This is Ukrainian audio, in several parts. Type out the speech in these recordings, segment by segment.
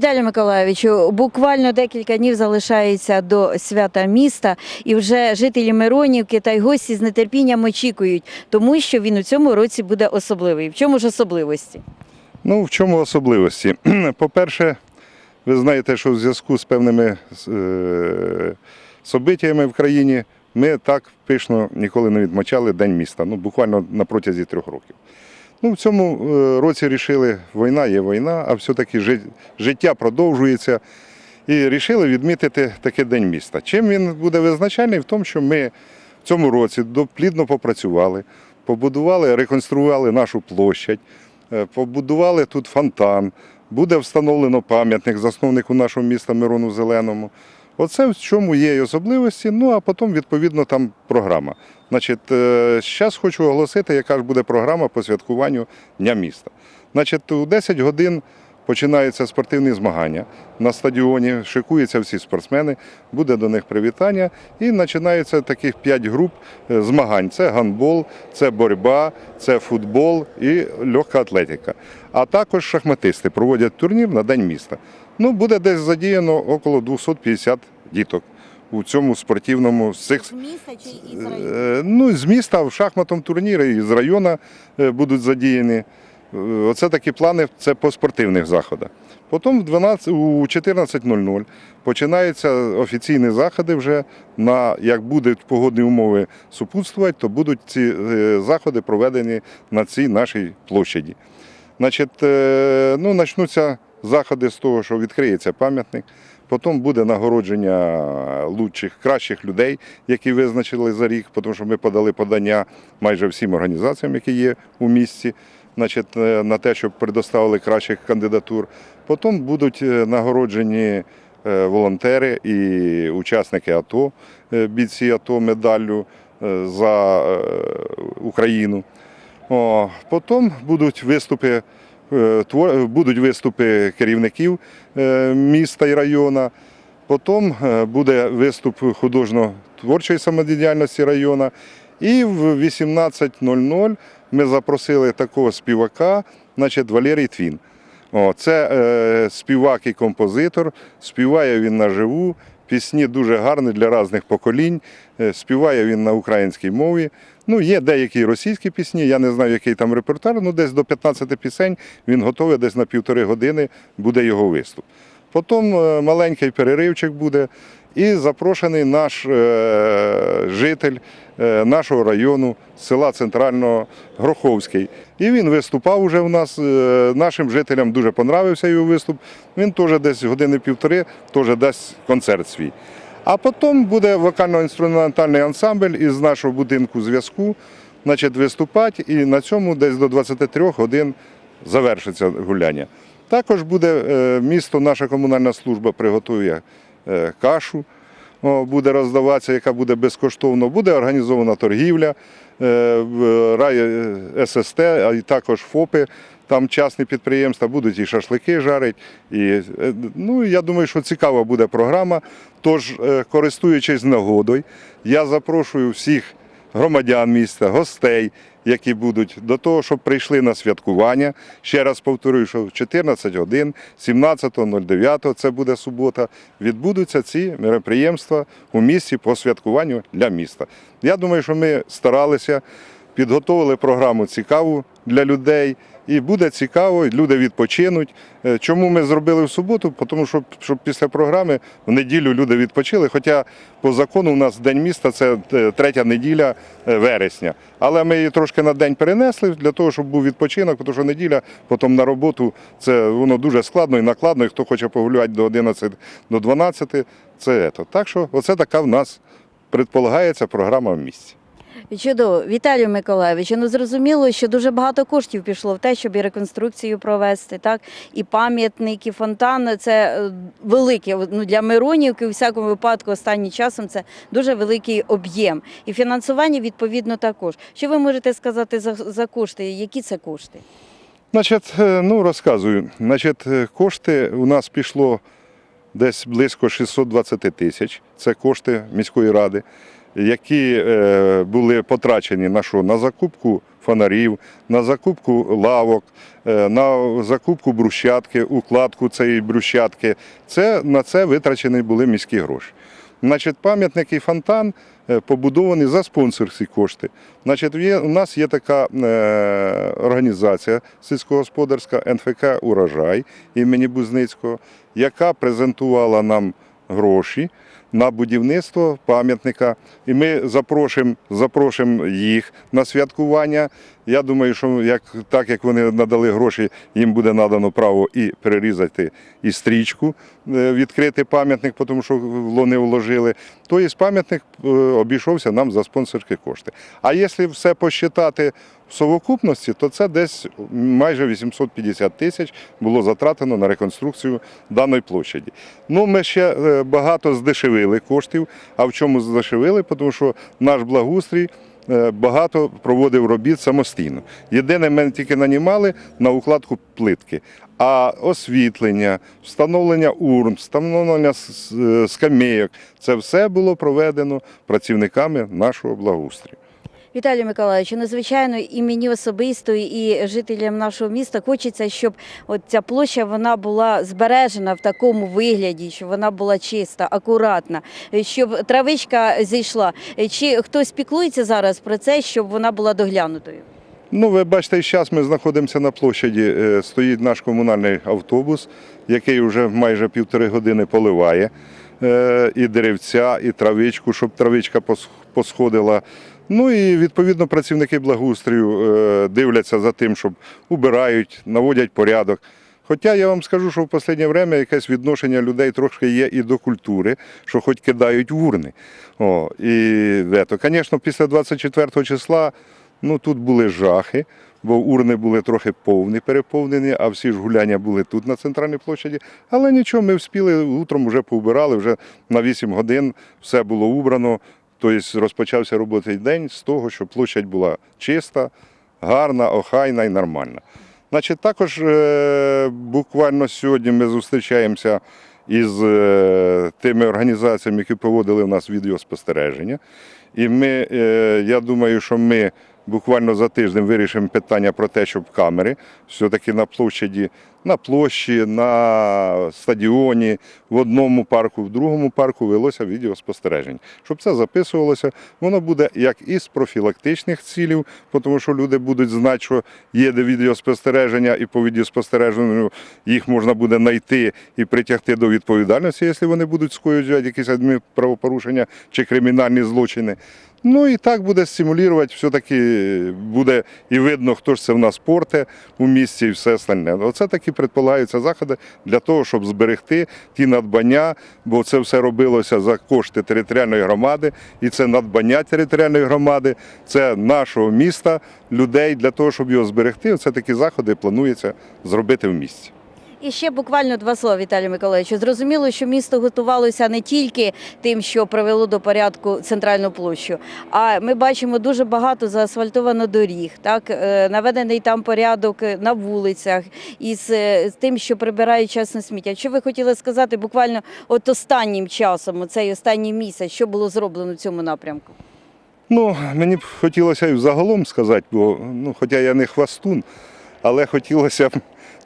Віталію Миколаївичу, буквально декілька днів залишається до свята міста, і вже жителі Миронівки та й гості з нетерпінням очікують, тому що він у цьому році буде особливий. В чому ж особливості? Ну, в чому особливості? По-перше, ви знаєте, що в зв'язку з певними е, событиями в країні ми так пишно ніколи не відмічали День міста, ну, буквально на протязі трьох років. Ну, в цьому е, році рішили, війна є війна, а все-таки життя продовжується. І вирішили відмітити такий день міста. Чим він буде визначальний? В тому, що ми в цьому році до- плідно попрацювали, побудували, реконструювали нашу площадь, е, побудували тут фонтан, буде встановлено пам'ятник засновнику нашого міста Мирону Зеленому. Оце в чому є і особливості, ну а потім, відповідно, там програма. Значить, зараз хочу оголосити, яка ж буде програма по святкуванню Дня міста. Значить, у 10 годин починаються спортивні змагання. На стадіоні шикуються всі спортсмени, буде до них привітання. І починаються таких 5 груп е, змагань: це гандбол, це боротьба, це футбол і легка атлетика. А також шахматисти проводять турнір на День міста. Ну, буде десь задіяно около 250 діток у цьому спортивному з цих міста чи Е, Ну, з міста в шахматному турнірі і з району е, будуть задіяні. Е, Оце такі плани це по спортивних заходах. Потім в 12, у 14.00 починаються офіційні заходи вже на як будуть погодні умови супутствувати, то будуть ці заходи проведені на цій нашій площаді. Значить, ну, почнуться заходи з того, що відкриється пам'ятник. Потім буде нагородження лучших, кращих людей, які визначили за рік, тому що ми подали подання майже всім організаціям, які є у місті, значить, е, на те, щоб предоставили кращих кандидатур. Потім будуть е, нагороджені е, волонтери і учасники АТО, бійці АТО медаллю за Україну. Потім будуть виступи, будуть виступи керівників е, міста і району. Потім е, буде виступ художньо-творчої самодіяльності району. І в 18.00 ми запросили такого співака, значить Валерій Твін. О, це е, співак і композитор, співає він наживу, пісні дуже гарні для різних поколінь. Е, співає він на українській мові. Ну, є деякі російські пісні, я не знаю, який там репертуар, ну десь до 15 пісень він готовий, десь на півтори години буде його виступ. Потім е, маленький переривчик буде. І запрошений наш е, житель е, нашого району, села Центрального Гроховський. І він виступав уже в нас. Нашим жителям дуже понравився його виступ. Він теж десь години півтори теж дасть концерт свій. А потім буде вокально-інструментальний ансамбль із нашого будинку зв'язку, виступати, і на цьому десь до 23 годин завершиться гуляння. Також буде е, місто, наша комунальна служба приготує е, кашу, буде роздаватися, яка буде безкоштовно. Буде організована торгівля, е, рай ССТ, а також ФОПи. Там частні підприємства будуть і шашлики жарить. І, е, ну, я думаю, що цікава буде програма. Тож, е, користуючись нагодою, я запрошую всіх громадян міста, гостей, які будуть до того, щоб прийшли на святкування. Ще раз повторюю, що в 14 годин, 17.09, це буде субота, відбудуться ці мероприємства у місті по святкуванню для міста. Я думаю, що ми старалися, підготовили програму цікаву для людей. І буде цікаво, люди відпочинуть. Е, Чому ми зробили в суботу? Тому що щоб після програми в неділю люди відпочили. Хоча по закону у нас День міста це е, третя неділя е, вересня. Але ми її трошки на день перенесли для того, щоб був відпочинок, тому що неділя, потім на роботу це воно дуже складно і накладно. І хто хоче погуляти до 11, до 12, це ето. Так що оце така в нас предполагається програма в місті. Чудово, Віталію Миколаївичу. Ну зрозуміло, що дуже багато коштів пішло в те, щоб і реконструкцію провести, так і пам'ятник, і фонтан. Це е, велике ну, для Миронівки. У всякому випадку, останнім часом це дуже великий об'єм. І фінансування відповідно також. Що ви можете сказати за, за кошти? Які це кошти? Значить, е, ну розказую. Значить, е, кошти у нас пішло десь близько 620 тисяч. Це кошти міської ради. Які е, були потрачені на що? На закупку фонарів, на закупку лавок, е, на закупку брусчатки, укладку цієї брусчатки. Це, на це витрачені були міські гроші. Значить, пам'ятник і фонтан е, побудовані за спонсорські кошти. Значить, є, у нас є така е, організація сільськогосподарська НФК Урожай імені Бузницького, яка презентувала нам гроші на будівництво пам'ятника. І ми запрошуємо, запрошуємо їх на святкування. Я думаю, що як, так як вони надали гроші, їм буде надано право і перерізати і стрічку, е, відкрити пам'ятник, тому що вони вложили. Тобто пам'ятник е, обійшовся нам за спонсорські кошти. А якщо все посчитати в совокупності, то це десь майже 850 тисяч було затратено на реконструкцію даної площаді. Ну, ми ще е, багато здешевили коштів. А в чому здешевили? Тому що наш благоустрій багато проводив робіт самостійно. Єдине, мене тільки нанімали на укладку плитки. А освітлення, встановлення урн, встановлення е, скамейок це все було проведено працівниками нашого благоустрою. Віталію Миколаївичу, надзвичайно і мені особисто, і жителям нашого міста хочеться, щоб от ця площа вона була збережена в такому вигляді, щоб вона була чиста, акуратна, щоб травичка зійшла. Чи хтось піклується зараз про це, щоб вона була доглянутою? Ну, ви бачите, зараз ми знаходимося на площаді. е, Стоїть наш комунальний автобус, який вже майже півтори години поливає е, і деревця, і травичку, щоб травичка посходила. Ну і відповідно працівники благоустрою е, дивляться за тим, щоб убирають, наводять порядок. Хоча я вам скажу, що в останнє время якесь відношення людей трошки є і до культури, що хоч кидають в урни. О, і то, звісно, після 24 числа ну, тут були жахи, бо урни були трохи повні, переповнені, а всі ж гуляння були тут на центральній площаді. Але нічого, ми вспіли, утром вже поубирали, вже на 8 годин все було убрано. Тобто розпочався робочий день з того, що площадь була чиста, гарна, охайна і нормальна. Значить, також е, буквально сьогодні ми зустрічаємося із е, тими організаціями, які проводили у нас відеоспостереження. І ми, е, я думаю, що ми буквально за тиждень вирішимо питання про те, щоб камери все-таки на площаді, на площі, на стадіоні, в одному парку, в другому парку велося відеоспостереження. Щоб це записувалося, воно буде як із профілактичних цілів, тому що люди будуть знати, що є де відеоспостереження, і по відеоспостереженню їх можна буде знайти і притягти до відповідальності, якщо вони будуть скоювати якісь адмінправопорушення чи кримінальні злочини. Ну і так буде стимулювати, все-таки буде і видно, хто ж це в нас порте у місті і все остальне. Оце такі предполагаються заходи для того, щоб зберегти ті надбання, бо це все робилося за кошти територіальної громади, і це надбання територіальної громади, це нашого міста, людей для того, щоб його зберегти. Оце такі заходи планується зробити в місті. І ще буквально два слова, Віталію Миколаївичу. Зрозуміло, що місто готувалося не тільки тим, що привело до порядку центральну площу, а ми бачимо дуже багато заасфальтовано доріг, так е, наведений там порядок на вулицях із е, тим, що прибирають часне сміття. Що ви хотіли сказати буквально от останнім часом, цей останній місяць, що було зроблено в цьому напрямку? Ну, мені б хотілося і взагалом сказати, бо ну, хоча я не хвастун, але хотілося б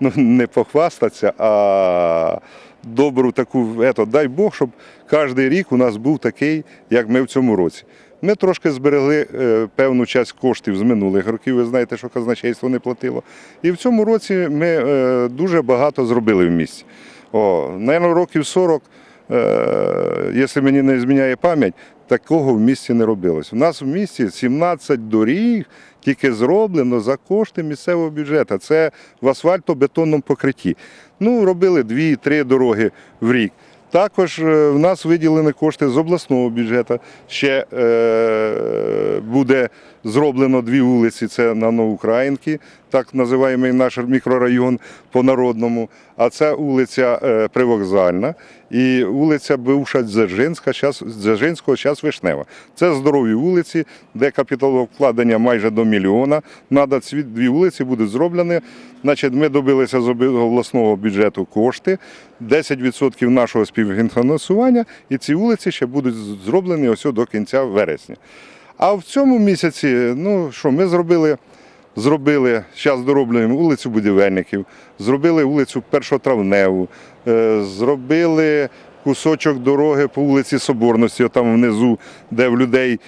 ну, не похвастатися, а добру таку, ето, дай Бог, щоб кожен рік у нас був такий, як ми в цьому році. Ми трошки зберегли е, певну часть коштів з минулих років. Ви знаєте, що казначейство не платило. І в цьому році ми е, дуже багато зробили в місті. О, наверно, років 40, е, якщо мені не зміняє пам'ять, такого в місті не робилось. У нас в місті 17 доріг тільки зроблено за кошти місцевого бюджету. Це в асфальтобетонному покритті. Ну, робили 2-3 дороги в рік. Також е, в нас виділені кошти з обласного бюджету. Ще е, буде зроблено дві вулиці. Це на Новоукраїнки, так називаємо наш мікрорайон по-народному. А це вулиця е, Привокзальна і вулиця бивша Дзержинська, Дзержинського, зараз Вишнева. Це здорові вулиці, де капіталовкладення майже до мільйона. Надо ці дві вулиці будуть зроблені. Значить, ми добилися з обласного бюджету кошти, 10% нашого співфінансування, і ці вулиці ще будуть зроблені ось до кінця вересня. А в цьому місяці, ну що, ми зробили, зробили, зараз дороблюємо вулицю будівельників, зробили вулицю Першотравневу, е, зробили кусочок дороги по вулиці Соборності, там внизу, де в людей,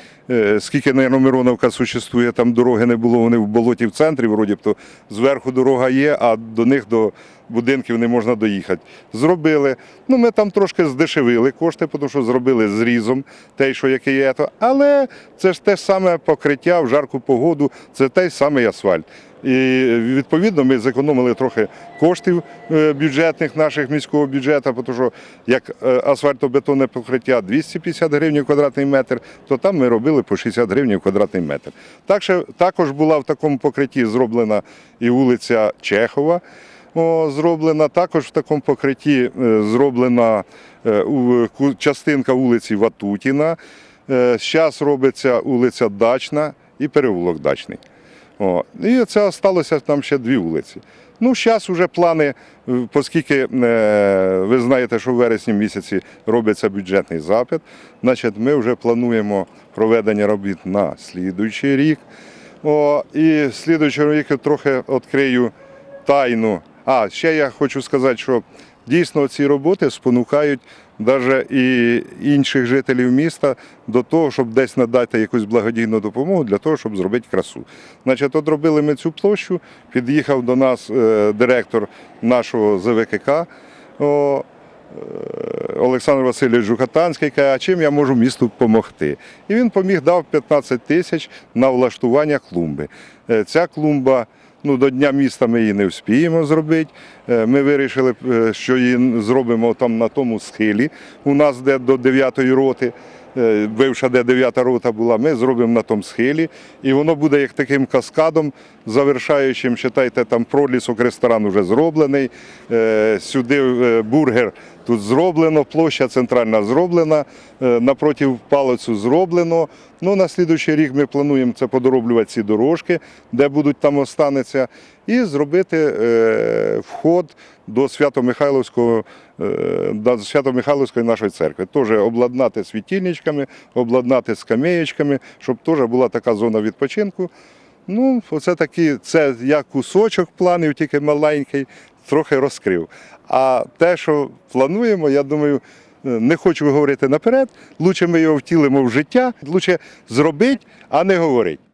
скільки, наверное, Мироновка существує, там дороги не було, вони в болоті в центрі, вроді б то зверху дорога є, а до них до будинків не можна доїхати. Зробили. Ну, ми там трошки здешевили кошти, тому що зробили зрізом те, що яке є. то. Але це ж те саме покриття в жарку погоду, це той самий асфальт. І відповідно ми зекономили трохи коштів е, бюджетних наших міського бюджету, тому що як е, асфальтобетонне покриття 250 гривень квадратний метр, то там ми робили по 60 гривень квадратний метр. Також була в такому покритті зроблена і вулиця Чехова. Зроблена також в такому покритті е, зроблена е, частинка вулиці Ватутіна. Зараз робиться вулиця Дачна і переулок Дачний. О, і це залишилося там ще дві вулиці. Ну, зараз вже плани, е, оскільки е, ви знаєте, що в вересні місяці робиться бюджетний запит, значить ми вже плануємо проведення робіт на слідуючий рік. О, і слідуючий рік я трохи відкрию тайну. А ще я хочу сказати, що дійсно ці роботи спонукають навіть і інших жителів міста до того, щоб десь надати якусь благодійну допомогу для того, щоб зробити красу. Значить, от робили ми цю площу, під'їхав до нас е, директор нашого ЗВКК. Е, Олександр Васильович Жукатанський каже, а чим я можу місту допомогти? І він поміг дав 15 тисяч на влаштування клумби. Е, Ця клумба, ну до Дня міста ми її не вспіємо зробити. Е, Ми вирішили, е, що її зробимо там на тому схилі, у нас де до 9-ї роти. Е, Бивша, де 9 рота була, ми зробимо на тому схилі, і воно буде як таким каскадом, завершаючим, читайте, там пролісок, ресторан вже зроблений. е, Сюди е, бургер тут зроблено, площа центральна зроблена, напротив палацу зроблено. Ну, на слідуючий рік ми плануємо це подороблювати ці дорожки, де будуть там останеться, і зробити вход до Свято-Михайловського, Свято-Михайловської нашої церкви. Теж обладнати світильничками, обладнати скамеєчками, щоб теж була така зона відпочинку. Ну, оце такі, це я кусочок планів, тільки маленький, трохи розкрив. А те, що плануємо, я думаю, е, не хочу говорити наперед. Лучше ми його втілимо в життя, лучше зробити, а не говорити.